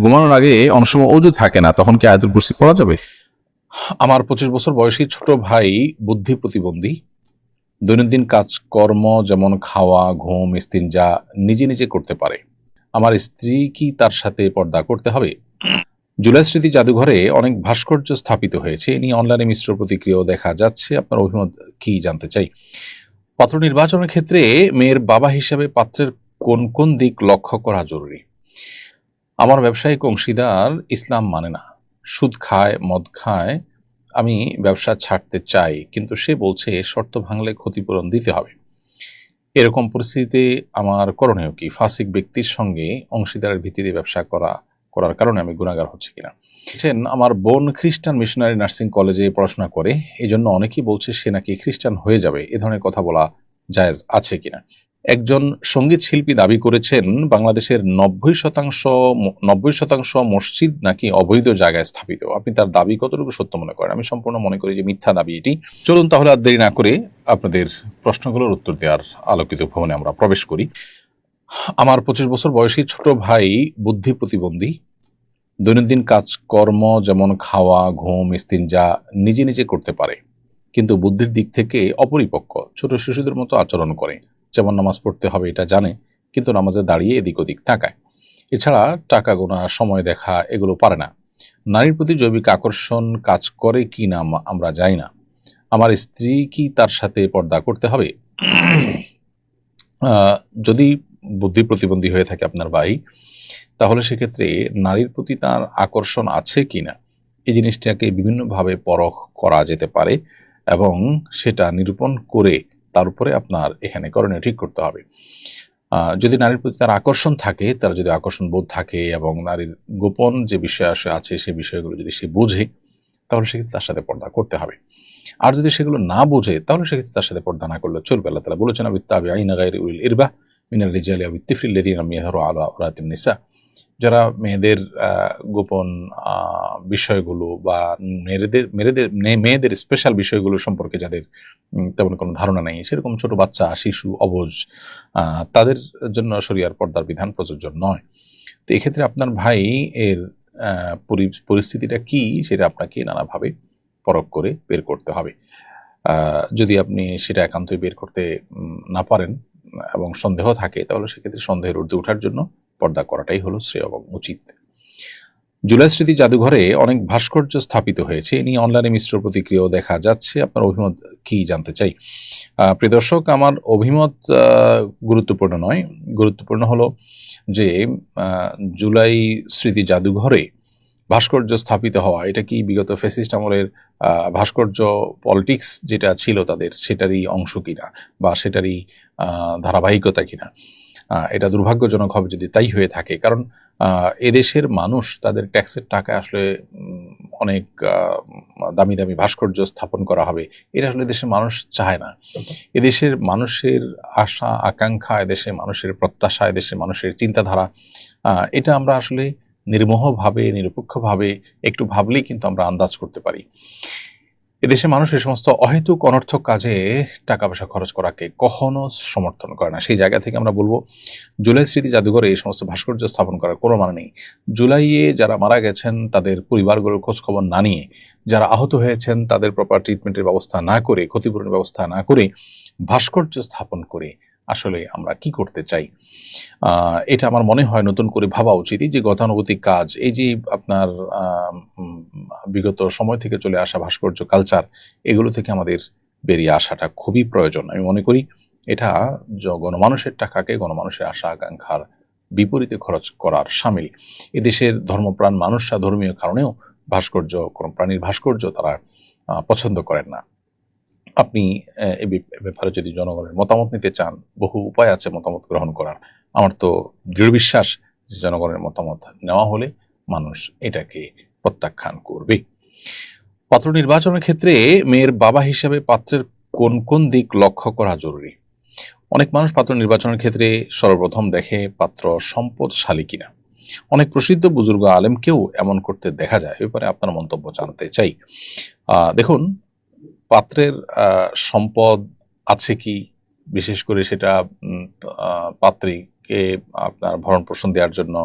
ঘুমানোর আগে অনেক সময় অজু থাকে না, তখন কি আয়াতুল কুরসি পড়া যাবে? আমার পঁচিশ বছর বয়সী ছোট ভাই বুদ্ধি প্রতিবন্ধী, দৈনন্দিন কাজকর্ম যেমন খাওয়া, ঘুম যা নিজে নিজে করতে পারে। আমার স্ত্রী কি তার সাথে পর্দা করতে হবে? জুলাই স্মৃতি জাদুঘরে অনেক ভাস্কর্য স্থাপিত হয়েছে। এ নিয়ে অনলাইনে মিশ্র প্রতিক্রিয়াও দেখা যাচ্ছে। আপনার অভিমত কি জানতে চাই? পাত্র নির্বাচনের ক্ষেত্রে মেয়ের বাবা হিসাবে পাত্রের কোন কোন দিক লক্ষ্য করা জরুরি? আমার ব্যবসায়িক অংশীদার ইসলাম মানে না। সুদ খায়, মদ খায়, আমি ব্যবসা ছাড়তে চাই, কিন্তু সে বলছে শর্ত ভাঙলে ক্ষতিপূরণ দিতে হবে। এরকম পরিস্থিতিতে আমার করণীয় কি? ফাসিক ব্যক্তির সঙ্গে অংশীদারের ভিত্তিতে ব্যবসা করা, করার কারণে আমি গুণাগার হচ্ছে কিনা? বলছেন আমার বোন খ্রিস্টান মিশনারি নার্সিং কলেজে পড়াশোনা করে এই জন্য অনেকেই বলছে সে নাকি খ্রিস্টান হয়ে যাবে, এ ধরনের কথা বলা জায়েজ আছে কিনা? একজন সংগীত শিল্পী দাবি করেছেন, বাংলাদেশের নব্বই শতাংশ নব্বই শতাংশ মসজিদ নাকি অবৈধ জায়গায় স্থাপিত। আপনি তার দাবি কতটুকু সত্য মনে করেন? আমি সম্পূর্ণ মনে করি যে মিথ্যা দাবি এটি। চলুন তাহলে আর দেরি না করে আপনাদের প্রশ্নগুলোর উত্তর দেওয়ার আলোকিত ভবনে আমরা প্রবেশ করি। আমার পঁচিশ বছর বয়সী ছোট ভাই বুদ্ধি প্রতিবন্ধী। দৈনন্দিন কাজকর্ম যেমন খাওয়া, ঘুম যা নিজে নিজে করতে পারে। কিন্তু বুদ্ধির দিক থেকে অপরিপক্ক, ছোট শিশুদের মতো আচরণ করে। যেমন নামাজ পড়তে হবে এটা জানে, কিন্তু নামাজে দাঁড়িয়ে এদিক ওদিক তাকায়। এছাড়া টাকা গোনা, সময় দেখা, এগুলো পারে না। নারীর প্রতি জৈবিক আকর্ষণ কাজ করে কি না আমরা জানি না। আমার স্ত্রী কি তার সাথে পর্দা করতে হবে? যদি বুদ্ধি প্রতিবন্ধী হয়ে থাকে আপনার ভাই, তাহলে সেক্ষেত্রে নারীর প্রতি তার আকর্ষণ আছে কি না? এই জিনিসটাকে বিভিন্নভাবে পরখ করা যেতে পারে। এবং সেটা নিরূপণ করে তার উপরে আপনার এখানে করণীয় ঠিক করতে হবে। যদি নারীর প্রতি তার আকর্ষণ থাকে, তার যদি আকর্ষণ বোধ থাকে এবং নারীর গোপন যে বিষয় আছে সে বিষয়গুলো যদি সে বোঝে, তাহলে সেক্ষেত্রে তার সাথে পর্দা করতে হবে। আর যদি সেগুলো না বোঝে, তাহলে সেক্ষেত্রে তার সাথে পর্দা না করলে চলবে। আল্লাহ তালা বলেছেন আবি তাবি আইনা গাইরি উল ইরবা মিনাল রিজালি আবি তিফরিল লেদিন মিয়াহরু আলা নিসা। যারা মেয়েদের গোপন বিষয়গুলো বা মেয়েদের মেয়েদের মেয়েদের স্পেশাল বিষয়গুলো সম্পর্কে যাদের তেমন কোনো ধারণা নেই, সেরকম ছোট বাচ্চা, শিশু, অবুজ তাদের জন্য শরিয়ার পর্দার বিধান প্রযোজ্য নয়। তো এক্ষেত্রে আপনার ভাই এর পরিস্থিতিটা কি সেটা আপনাকে নানাভাবে পরখ করে বের করতে হবে। যদি আপনি সেটা একান্তই বের করতে না পারেন এবং সন্দেহ থাকে, তাহলে সেক্ষেত্রে সন্দেহের ঊর্ধ্বে ওঠার জন্য পর্দা করাটাই হলো শ্রেয় এবং উচিত। জুলাই স্মৃতি জাদুঘরে অনেক ভাস্কর্য স্থাপিত হয়েছে। এ নিয়ে অনলাইনে মিশ্র প্রতিক্রিয়াও দেখা যাচ্ছে। আপনার অভিমত কি জানতে চাই? প্রিয় দর্শক, আমার অভিমত গুরুত্বপূর্ণ নয়। গুরুত্বপূর্ণ হলো যে জুলাই স্মৃতি জাদুঘরে ভাস্কর্য স্থাপিত হওয়া, এটা কি বিগত ফেসিস্ট আমলের ভাস্কর্য পলিটিক্স যেটা ছিল তাদের, সেটারই অংশ কিনা বা সেটারই ধারাবাহিকতা কিনা? এটা দুর্ভাগ্যজনক হবে যদি তাই হয়ে থাকে। কারণ এদেশের মানুষ তাদের ট্যাক্সের টাকা আসলে অনেক দামি দামি ভাস্কর্য স্থাপন করা হবে। এটা আসলে দেশের মানুষ চায় না। এদেশের মানুষের আশা, আকাঙ্ক্ষা, এদেশের মানুষের প্রত্যাশা, এদেশের মানুষের চিন্তাধারা এটা আমরা আসলে নির্মোহভাবে, নিরপেক্ষভাবে একটু ভাবলেই কিন্তু আমরা আন্দাজ করতে পারি। এদেশের মানুষ এই সমস্ত অহেতুক, অনর্থক কাজে টাকা পয়সা খরচ করাকে কখনো সমর্থন করে না। সেই জায়গা থেকে আমরা বলব জুলাই স্মৃতি জাদুঘরে এই সমস্ত ভাস্কর্য স্থাপন করার কোনো মানে নেই। জুলাইয়ে যারা মারা গেছেন, তাদের পরিবারগুলোর খোঁজখবর না নিয়ে, যারা আহত হয়েছেন, তাদের প্রপার ট্রিটমেন্টের ব্যবস্থা না করে, ক্ষতিপূরণের ব্যবস্থা না করে ভাস্কর্য স্থাপন করে আসলে আমরা কি করতে চাই? এটা আমার মনে হয় নতুন করে ভাবা উচিত। এই যে গতানুগতিক কাজ, এই যে আপনার বিগত সময় থেকে চলে আসা ভাস্কর্য কালচার এগুলো থেকে আমাদের বেরিয়ে আসাটা খুবই প্রয়োজন। আমি মনে করি এটা গণমানুষের টাকাকে গণমানুষের আশা, আকাঙ্ক্ষার বিপরীতে খরচ করার সামিল। এদেশের ধর্মপ্রাণ মানুষরা ধর্মীয় কারণেও ভাস্কর্য কোনো প্রাণীর ভাস্কর্য তারা পছন্দ করেন না। আপনি, এ ব্যাপারে যদি জনগণের মতামত নিতে চান, বহু উপায় আছে মতামত গ্রহণ করার। আমার তো দৃঢ় বিশ্বাস যে জনগণের মতামত নেওয়া হলে মানুষ এটাকে প্রত্যাখ্যান করবে। পাত্র নির্বাচনের ক্ষেত্রে মেয়ের বাবা হিসাবে পাত্রের কোন কোন দিক লক্ষ্য করা জরুরি? অনেক মানুষ পাত্র নির্বাচনের ক্ষেত্রে সর্বপ্রথম দেখে পাত্র সম্পদশালী কিনা। অনেক প্রসিদ্ধ বুজুর্গ আলেমকেও এমন করতে দেখা যায়। ব্যাপারে আপনার মন্তব্য জানতে চাই। দেখুন পাত্রের সম্পদ আছে কি? বিশেষ করে সেটা পাত্রীকে আপনার ভরণ পোষণ দেওয়ার জন্য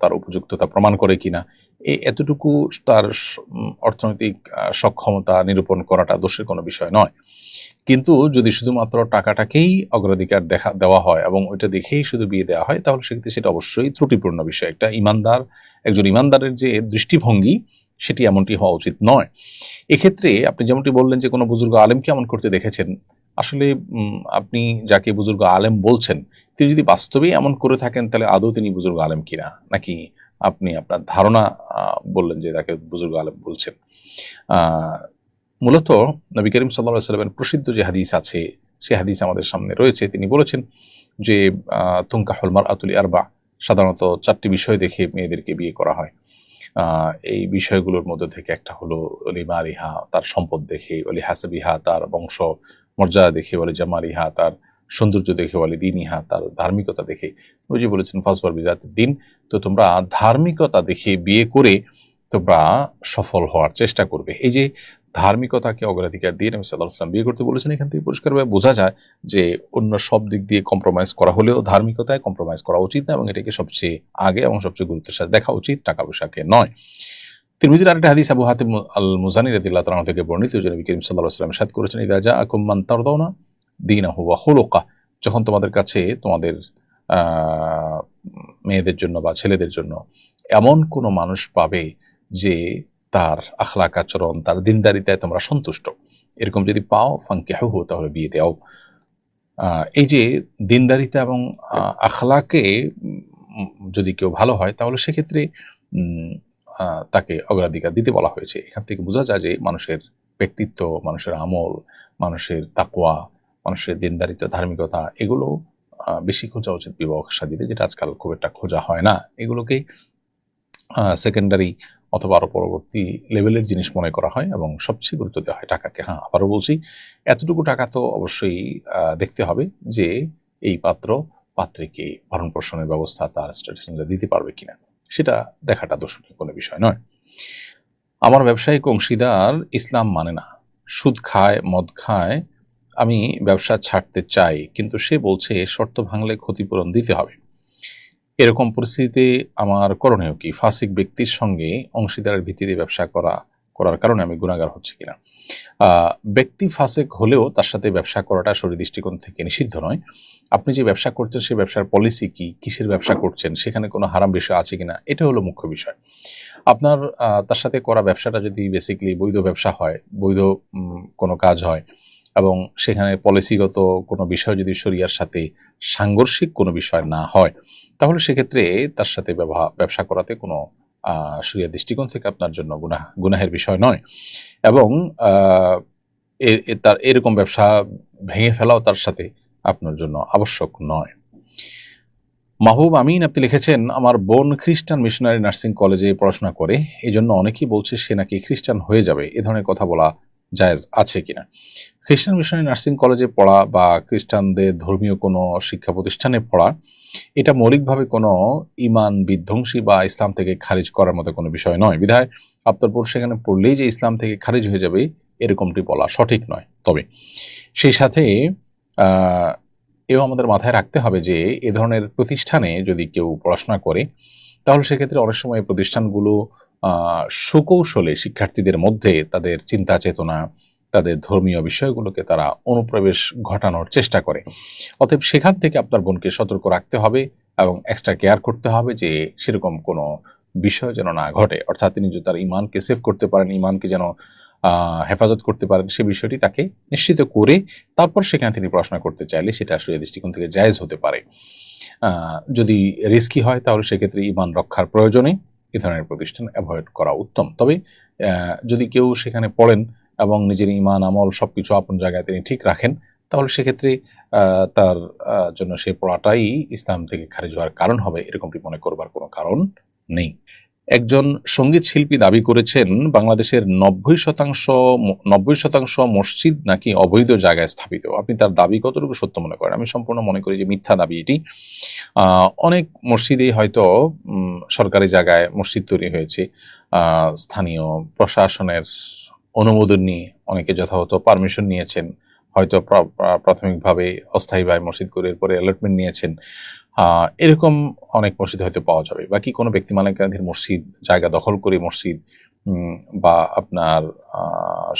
তার উপযুক্ততা প্রমাণ করে কিনা? এই এতটুকু তার অর্থনৈতিক সক্ষমতা নিরূপণ করাটা দোষের কোনো বিষয় নয়। কিন্তু যদি শুধুমাত্র টাকাটাকেই অগ্রাধিকার দেখা, দেওয়া হয় এবং ওইটা দেখেই শুধু বিয়ে দেওয়া হয়, তাহলে সেক্ষেত্রে সেটা অবশ্যই ত্রুটিপূর্ণ বিষয়। একটা ইমানদার, একজন ইমানদারের যে দৃষ্টিভঙ্গি সেটি এমনটি হওয়া উচিত নয়। এক্ষেত্রে আপনি যেমনটি বললেন যে কোনো বুজুর্গ আলেমকে এমন করতে দেখেছেন, আসলে আপনি যাকে বুজুর্গ আলেম বলছেন, তিনি যদি বাস্তবেই এমন করে থাকেন, তাহলে আদৌ তিনি বুজুর্গ আলেম কিনা? নাকি আপনি আপনার ধারণা বললেন যে তাকে বুজুর্গ আলেম বলছেন। মূলত নবী করিম সাল্লাহ সাল্লামের প্রসিদ্ধ যে হাদিস আছে, সে হাদিস আমাদের সামনে রয়েছে। তিনি বলেছেন যে তুঙ্কা হলমার আতুলি আরবা সাধারণত চারটি বিষয় দেখে মেয়েদেরকে বিয়ে করা হয়। এই বিষয়গুলোর মধ্যে থেকে একটা হলো অলিমা রিহা তার সম্পদ দেখে অলি হাসাবিহা, তার বংশ মর্যাদা দেখে অলি জামালিহা তার সৌন্দর্য দেখে অলি দিনিহা, তার ধার্মিকতা দেখে। যে বলেছেন ফাসবার বিজাতের দিন। তো তোমরা ধার্মিকতা দেখে বিয়ে করে তোমরা সফল হওয়ার চেষ্টা করবে। এই যে ধার্মিকতাকে অগ্রাধিকার দিয়ে নবী সাল্লাহ সাল্লাম বিয়ে করতে বলেছেন, এখান থেকে পরিষ্কারভাবে বোঝা যায় যে অন্য সব দিক দিয়ে কম্প্রোমাইজ করা হলেও ধার্মিকতায় কম্প্রোমাইজ করা উচিত না এবং এটাকে সবচেয়ে আগে এবং সবচেয়ে গুরুত্বের সাথে দেখা উচিত, টাকা পয়সাকে নয়। তিরমিজির আরেকটা হাদিস আবু হাতিম আল মুজানি রাদিল্লাহ তাআলা থেকে বর্ণিত, যে নবী করিম সাল্লাল্লাহু আলাইহি ওয়াসাল্লাম সাদ করেছেন, ইদা জাআকুম মান তারদাউনা দীনাহু ওয়া খুলুকা যখন তোমাদের কাছে তোমাদের মেয়েদের জন্য বা ছেলেদের জন্য এমন কোনো মানুষ পাবে যে তার আখলাক আচরণ, তার দিনদারিতায় তোমরা সন্তুষ্ট। এরকম যদি পাও ফাঙ্কে হু তাহলে বিয়ে দাও। এই যে দিনদারিতা এবং আখলাকে যদি কেউ ভালো হয়, তাহলে সেক্ষেত্রে তাকে অগ্রাধিকার দিতে বলা হয়েছে। এখান থেকে বোঝা যায় যে মানুষের ব্যক্তিত্ব, মানুষের আমল, মানুষের তাকওয়া, মানুষের দিনদারিতা ধার্মিকতা, এগুলো বেশি খোঁজা উচিত বিবাহ সাদিতে, যেটা আজকাল খুব একটা খোঁজা হয় না। এগুলোকে সেকেন্ডারি অথবা আরও পরবর্তী লেভেলের জিনিস মনে করা হয় এবং সবচেয়ে গুরুত্ব দেওয়া হয় টাকাকে। হ্যাঁ আবারও বলছি, এতটুকু টাকা তো অবশ্যই দেখতে হবে যে এই পাত্র পাত্রীকে ভরণ পোষণের ব্যবস্থা তার স্ট্যাটাস দিতে পারবে কিনা। সেটা দেখাটা দোষণীয় কোনো বিষয় নয়। আমার ব্যবসায়িক অংশীদার ইসলাম মানে না। সুদ খায়, মদ খায়, আমি ব্যবসা ছাড়তে চাই, কিন্তু সে বলছে শর্ত ভাঙলে ক্ষতিপূরণ দিতে হবে। এরকম পরিস্থিতিতে আমার করণীয় কি? ফাসিক ব্যক্তির সঙ্গে অংশীদারের ভিত্তিতে ব্যবসা করা, করার কারণে আমি গুণাগার হচ্ছে কিনা? ব্যক্তি ফাসেক হলেও তার সাথে ব্যবসা করাটা শরীর দৃষ্টিকোণ থেকে নিষিদ্ধ নয়। আপনি যে ব্যবসা করছেন সেই ব্যবসার পলিসি কি? কিসের ব্যবসা করছেন? সেখানে কোনো হারাম বিষয় আছে কিনা? এটা হলো মুখ্য বিষয়। আপনার তার সাথে করা ব্যবসাটা যদি বেসিক্যালি বৈধ ব্যবসা হয়, বৈধ কোনো কাজ হয় এবং সেখানে পলিসিগত কোনো বিষয় যদি শরিয়ার সাথে সাংঘর্ষিক কোনো বিষয় না হয়, তাহলে সেক্ষেত্রে তার সাথে ব্যবসা করাতে কোনো শরিয়ার দৃষ্টিকোণ থেকে আপনার জন্য গুনাহ, গুনাহের বিষয় নয়। এবং তার এরকম ব্যবসা ভেঙে ফেলাও তার সাথে আপনার জন্য আবশ্যক নয়। মাহবুব আমিন, আপনি লিখেছেন, আমার বোন খ্রিস্টান মিশনারি নার্সিং কলেজে পড়াশোনা করে। এই জন্য অনেকেই বলছে সে নাকি খ্রিস্টান হয়ে যাবে। এ ধরনের কথা বলা জায়েজ আছে কিনা। খ্রিস্টান মিশনারি নার্সিং কলেজে পড়া বা খ্রিস্টানদের ধর্মীয় কোনো শিক্ষা প্রতিষ্ঠানে পড়া, এটা মৌলিকভাবে কোনো ইমান বিধ্বংসী বা ইসলাম থেকে খারিজ করার মতো কোনো বিষয় নয়। বিধায় বোন সেখানে পড়লেই যে ইসলাম থেকে খারিজ হয়ে যাবে, এরকমটি বলা সঠিক নয়। তবে সেই সাথে এও আমাদের মাথায় রাখতে হবে যে এ ধরনের প্রতিষ্ঠানে যদি কেউ পড়াশোনা করে, তাহলে সেক্ষেত্রে অনেক সময় প্রতিষ্ঠানগুলো সুকৌশলে শিক্ষার্থীদের মধ্যে তাদের চিন্তা চেতনা, তাদের ধর্মীয় বিষয়গুলোকে তারা অনুপ্রবেশ ঘটানোর চেষ্টা করে। অতএব সেখান থেকে আপনার বোনকে সতর্ক রাখতে হবে এবং এক্সট্রা কেয়ার করতে হবে যে সেরকম কোনো বিষয় যেন না ঘটে। অর্থাৎ তিনি যদি তার ইমানকে সেভ করতে পারেন, ইমানকে যেন হেফাজত করতে পারেন, সে বিষয়টি তাকে নিশ্চিত করে তারপর সেখানে তিনি পড়াশোনা করতে চাইলে সেটা আসলে দৃষ্টিকোণ থেকে জায়েজ হতে পারে। যদি রিস্কি হয় তাহলে সেক্ষেত্রে ইমান রক্ষার প্রয়োজনে এ ধরনের প্রতিষ্ঠান অ্যাভয়েড করা উত্তম। তবে যদি কেউ সেখানে পড়েন এবং নিজের ইমান, আমল সব কিছু আপন জায়গায় তিনি ঠিক রাখেন, তাহলে সেক্ষেত্রে তার জন্য সে পড়াটাই ইসলাম থেকে খারিজ হওয়ার কারণ হবে, এরকমটি মনে করবার কোনো কারণ নেই। একজন সংগীত শিল্পী দাবি করেছেন, বাংলাদেশের নব্বই শতাংশ নব্বই শতাংশ মসজিদ নাকি অবৈধ জায়গায় স্থাপিত। আপনি তার দাবি কতটুকু সত্য মনে করেন? আমি সম্পূর্ণ মনে করি যে মিথ্যা দাবি এটি। অনেক মসজিদেই হয়তো সরকারি জায়গায় মসজিদ তৈরি হয়েছে। স্থানীয় প্রশাসনের অনুমোদন নিয়ে অনেকে যথাযথ পারমিশন নিয়েছেন। হয়তো প্রা- প্রা- প্রাথমিকভাবে অস্থায়ীভাবে মসজিদ করে এরপরে অ্যালটমেন্ট নিয়েছেন। এরকম অনেক মসজিদ হয়তো পাওয়া যাবে। বাকি কোনো ব্যক্তি মালিকানাধীন মসজিদ, জায়গা দখল করে মসজিদ বা আপনার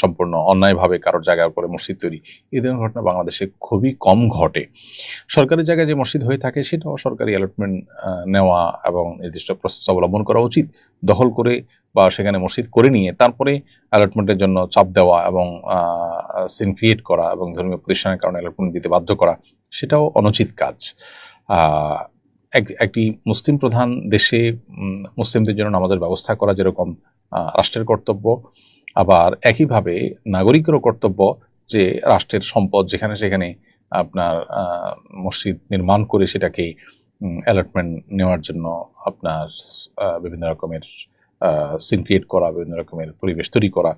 সম্পূর্ণ অন্যায়ভাবে কারোর জায়গার উপরে মসজিদ তৈরি, এই ধরনের ঘটনা বাংলাদেশে খুবই কম ঘটে। সরকারি জায়গায় যে মসজিদ হয়ে থাকে, সেটাও সরকারি অ্যালটমেন্ট নেওয়া এবং নির্দিষ্ট প্রসেস অবলম্বন করা উচিত। দখল করে বা সেখানে মসজিদ করে নিয়ে, তারপরে অ্যালটমেন্টের জন্য চাপ দেওয়া এবং সিন ক্রিয়েট করা এবং ধর্মীয় প্রতিষ্ঠানের কারণে অ্যালটমেন্ট দিতে বাধ্য করা, সেটাও অনুচিত কাজ। একটি মুসলিম প্রধান দেশে মুসলিমদের জন্য নামাজের ব্যবস্থা করা যেরকম রাষ্ট্রের কর্তব্য। আবার একইভাবে নাগরিকেরও কর্তব্য যে রাষ্ট্রের সম্পদ যেখানে সেখানে আপনার মসজিদ নির্মাণ করে সেটাকে অ্যালটমেন্ট নেওয়ার জন্য আপনার বিভিন্ন রকমের সিন ক্রিয়েট করা, বিভিন্ন রকমের পরিবেশ তৈরি করা,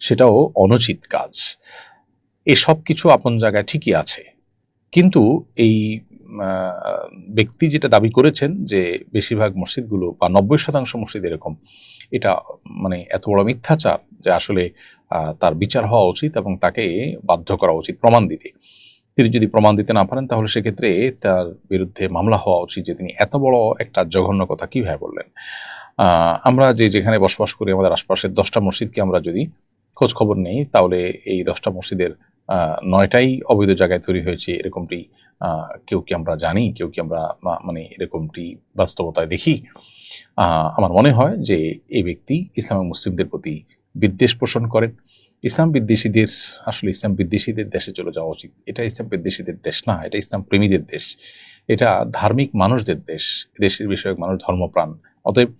সেটাও অনুচিত কাজ। এসব কিছু আপন জায়গায় ঠিকই আছে। কিন্তু এই ব্যক্তি যেটা দাবি করেছেন যে বেশিরভাগ মসজিদগুলো বা নব্বই শতাংশ মসজিদ এরকম, এটা মানে এত বড় মিথ্যাচার যে আসলে তার বিচার হওয়া উচিত এবং তাকে বাধ্য করা উচিত প্রমাণ দিতে। তিনি যদি প্রমাণ দিতে না পারেন, তাহলে সেক্ষেত্রে তার বিরুদ্ধে মামলা হওয়া উচিত যে তিনি এত বড় একটা জঘন্য কথা কীভাবে বললেন। আমরা যে যেখানে বসবাস করি, আমাদের আশপাশের দশটা মসজিদকে আমরা যদি খোঁজ খবর নেই, তাহলে এই দশটা মসজিদের নয়টাই অবৈধ জায়গায় তৈরি হয়েছে, এরকমটি কেউ কি আমরা জানি, কেউ কি আমরা মানে এরকমটি বাস্তবতায় দেখি? আমার মনে হয় যে এই ব্যক্তি ইসলাম মুসলিমদের প্রতি বিদ্বেষ পোষণ করেন ইসলাম বিদ্বেষীদের, আসলে ইসলাম বিদ্বেষীদের দেশে চলে যাওয়া উচিত। এটা ইসলাম বিদ্বেষীদের দেশ না, এটা ইসলাম প্রেমীদের দেশ। এটা ধার্মিক মানুষদের দেশ, দেশের বিষয়ক মানুষ ধর্মপ্রাণ। অতএব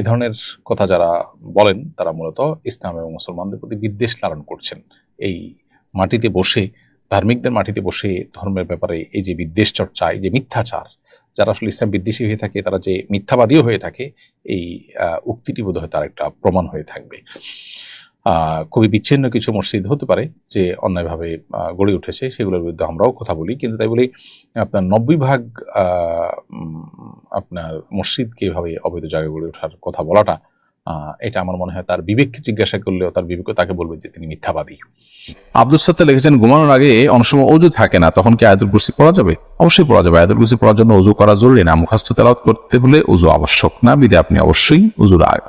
এ ধরনের কথা যারা বলেন, তারা মূলত ইসলাম এবং মুসলমানদের প্রতি বিদ্বেষ লালন করছেন। এই মাটিতে বসে ধার্মিকদের মাটিতে বসে ধর্মের ব্যাপারে এই যে বিদ্বেষ চর্চা, এই যে মিথ্যাচার, যারা আসলে ইসলাম বিদ্বেষী হয়ে থাকে, তারা যে মিথ্যাবাদীও হয়ে থাকে, এই উক্তিটি বোধ তার একটা প্রমাণ হয়ে থাকবে। খুবই বিচ্ছিন্ন কিছু মসজিদ হতে পারে যে অন্যায়ভাবে গড়ে উঠেছে, সেগুলোর বিরুদ্ধে আমরাও কথা বলি। কিন্তু তাই বলি আপনার নব্বই ভাগ আপনার মসজিদকে এভাবে অবৈধ জায়গায় গড়ে ওঠার কথা বলাটা এটা আমার মনে হয় তার বিবেককে জিজ্ঞাসা করলেও তার বিবেক তাকে বলবে যে তিনি মিথ্যাবাদী। আব্দুল সাত্তার লিখেছেন ঘুমানোর আগে অনেক সময় অজু থাকে না তখন কি আয়াতুল কুরসি পড়া যাবে? অবশ্যই পড়া যাবে। আয়াতুল কুরসি পড়ার জন্য অজু করা জরুরি না। মুখাস্ত তেলাওয়াত করতে হলে উজু আবশ্যক না বিদে আপনি অবশ্যই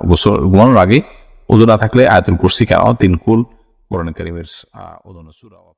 গোসল- ঘুমানোর আগে উজু না থাকলে আয়াতুল কুরসি কেন? তিন কুল কোরআন কারিমের আহ, ওদন সূরা